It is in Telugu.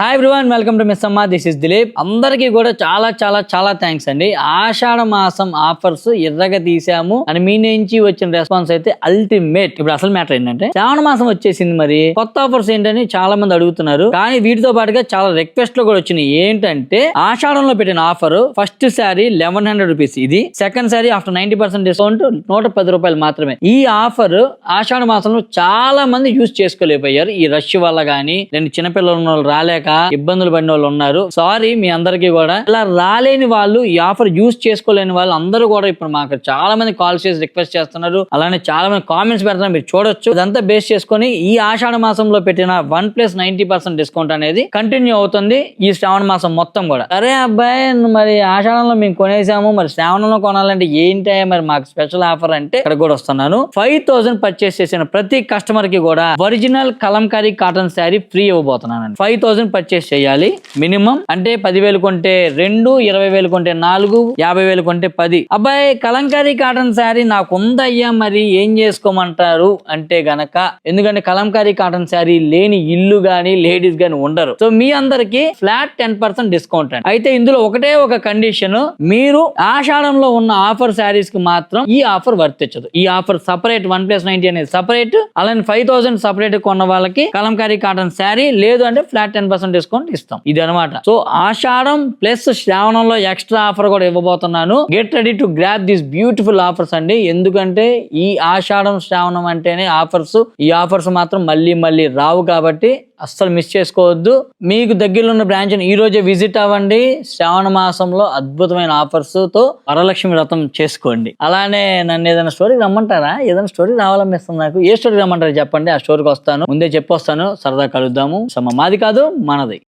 Hi everyone welcome to miss అమ్మా దిస్ ఇస్ దిలీప్ అందరికీ కూడా చాలా చాలా చాలా థ్యాంక్స్ అండి. ఆషాఢ మాసం ఆఫర్స్ ఎర్రగా తీసాము. అని మీ నుంచి వచ్చిన రెస్పాన్స్ అయితే అల్టిమేట్ ఇప్పుడు అసలు మ్యాటర్ ఏంటంటే శ్రావణ మాసం వచ్చేసింది మరి. కొత్త ఆఫర్స్ ఏంటని చాలా మంది అడుగుతున్నారు. కానీ వీటితో పాటుగా చాలా రిక్వెస్ట్లో కూడా వచ్చినాయి. ఏంటంటే ఆషాఢంలో పెట్టిన offer first saree eleven hundred rupees ఇది second saree after ninety percent discount నూట పది రూపాయలు మాత్రమే. ఈ ఆఫర్ ఆషాఢ మాసంలో చాలా మంది యూజ్ చేసుకోలేకపోయారు. ఈ రష్ వల్ల కానీ నేను చిన్నపిల్లలు రాలేక వాళ్ళు ఇబ్బందులు పడిన వాళ్ళు ఉన్నారు. సారీ మీ అందరికీ కూడా. ఇలా రాలేని వాళ్ళు ఈ ఆఫర్ యూజ్ చేసుకోలేని వాళ్ళు అందరూ కూడా ఇప్పుడు మాకు చాలా మంది కాల్ చేసి రిక్వెస్ట్ చేస్తున్నారు. అలానే చాలా మంది కామెంట్స్ పెడుతున్నారు. మీరు చూడొచ్చు. ఇదంతా బేస్ చేసుకొని ఈ ఆషాఢ మాసంలో పెట్టిన one plus ninety percent discount అనేది కంటిన్యూ అవుతుంది ఈ శ్రావణ మాసం మొత్తం కూడా. సరే అబ్బాయి మరి ఆషాఢంలో మేము కొనేసాము. మరి శ్రావణంలో కొనాలంటే ఏంటి మరి మాకు స్పెషల్ ఆఫర్ అంటే ఇక్కడ కూడా వస్తున్నాను. ఫైవ్ థౌసండ్ పర్చేస్ చేసిన ప్రతి కస్టమర్కి కూడా original Kalamkari cotton saree free ఇవ్వబోతున్నాను ఫైవ్ థౌసండ్ పర్చేస్ చేయాలి. మినిమం అంటే పదివేలు కొంటే రెండు ఇరవై వేలు కొంటే నాలుగు యాభై వేలు కొంటే పది. అబ్బాయి కలంకారీ కాటన్ శారీ నాకు ఉందయ్యా మరి ఏం చేసుకోమంటారు? అంటే గనక ఎందుకంటే కలంకారీ కాటన్ శారీ లేని ఇల్లు గాని లేడీస్ గాని ఉండరు. సో మీ అందరికి ఫ్లాట్ టెన్ పర్సెంట్ డిస్కౌంట్ అండి. అయితే ఇందులో ఒకటే ఒక కండిషన్ మీరు ఆషాఢంలో ఉన్న ఆఫర్ శారీస్కి మాత్రం ఈ ఆఫర్ వర్తించదు ఈ offer separate one plus ninety అనేది సపరేట్ అలానే ఫైవ్ థౌసండ్ సపరేట్ కొన్న వాళ్ళకి కలంకారీ కాటన్ శారీ లేదు అంటే ఫ్లాట్ టెన్ పర్సెంట్ డిస్కౌంట్ ఇస్తాం. ఇది అనమాట సో ఆషాఢం ప్లస్ శ్రావణంలో ఎక్స్ట్రా ఆఫర్ కూడా ఇవ్వబోతున్నాను. Get ready to grab this beautiful offers అండి. ఎందుకంటే ఈ ఆషాఢం శ్రావణం అంటేనే ఆఫర్స్. ఈ ఆఫర్స్ మాత్రం మళ్ళీ మళ్ళీ రావు కాబట్టి అస్సలు మిస్ చేసుకోవద్దు. మీకు దగ్గరలో ఉన్న బ్రాంచ్ని ఈ రోజే విజిట్ అవ్వండి. శ్రావణ మాసంలో అద్భుతమైన ఆఫర్స్తో వరలక్ష్మి వ్రతం చేసుకోండి. అలానే నన్ను ఏదైనా స్టోరీ రమ్మంటారా? ఏదైనా స్టోరీ రావాలనిపిస్తుంది నాకు. ఏ స్టోరీ రమ్మంటారు చెప్పండి. ఆ స్టోరీకి వస్తాను. ముందే చెప్పొస్తాను. సరదా కలుద్దాము. సమ మాది కాదు మనది.